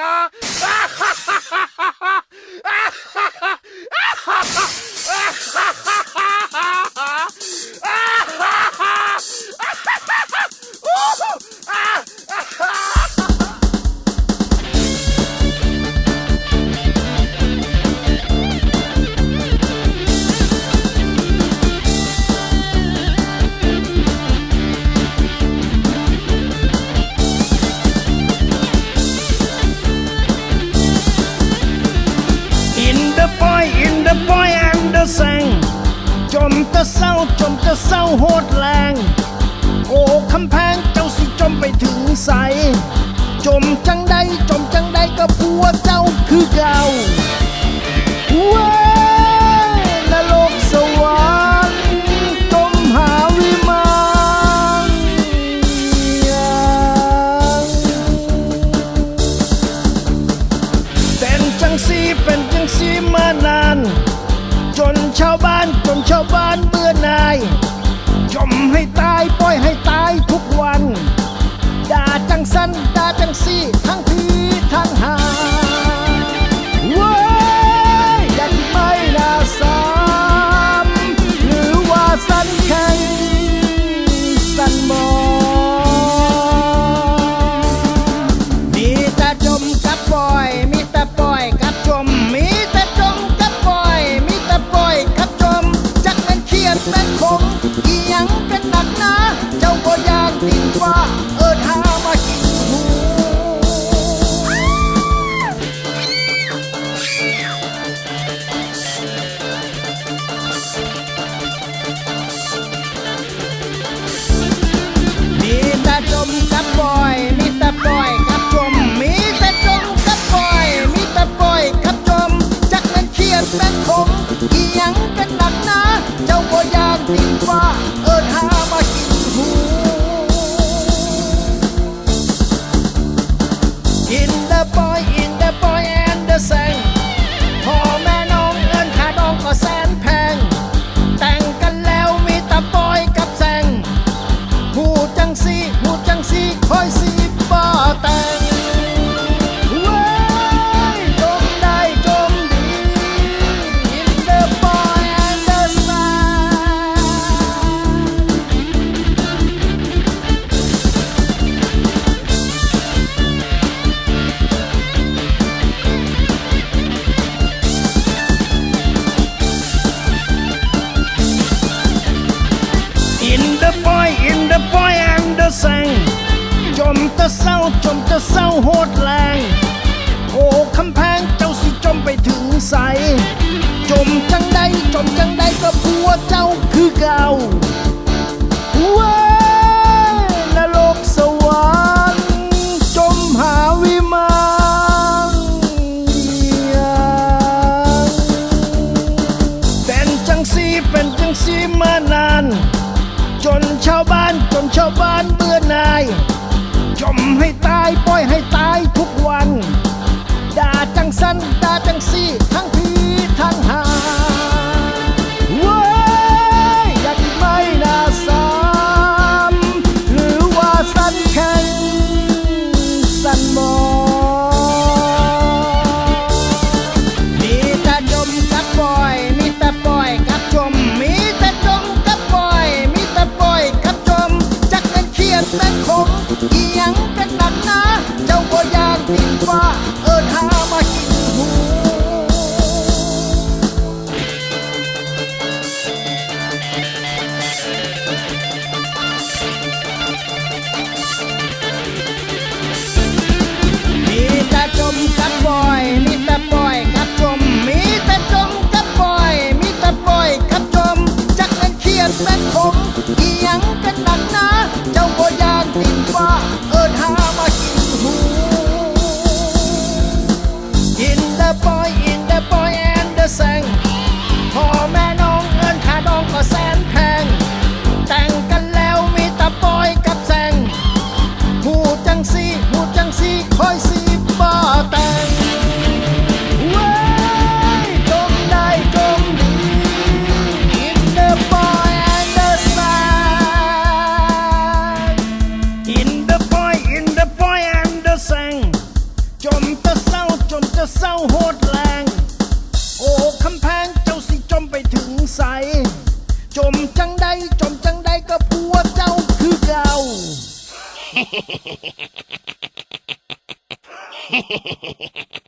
huh? บ่อยางเดอแซงจมตะเศร้าจมตะเศร้าโหดแรงโอ้คำแพงเจ้าสิจมไปถึงใส จมจังได้จมจังได้ก็ผัวเจ้าคือเก่าะงจมตะเศร้าจมตะเศร้าโหดแรง โอ้คำแพงเจ้าสิจมไปถึงใส จมจังใดจมจังใดก็พัวเจ้าคือเก่าเว้ยนรกสวรรค์จมหาวิมานเป็นจังสีเป็นจังสีมานาน put เศร้าโหดแรง โอ้คำแพงเจ้าสิจมไปถึงใส จมจังใดจมจังใดก็ผัวเจ้าคือเก่าเ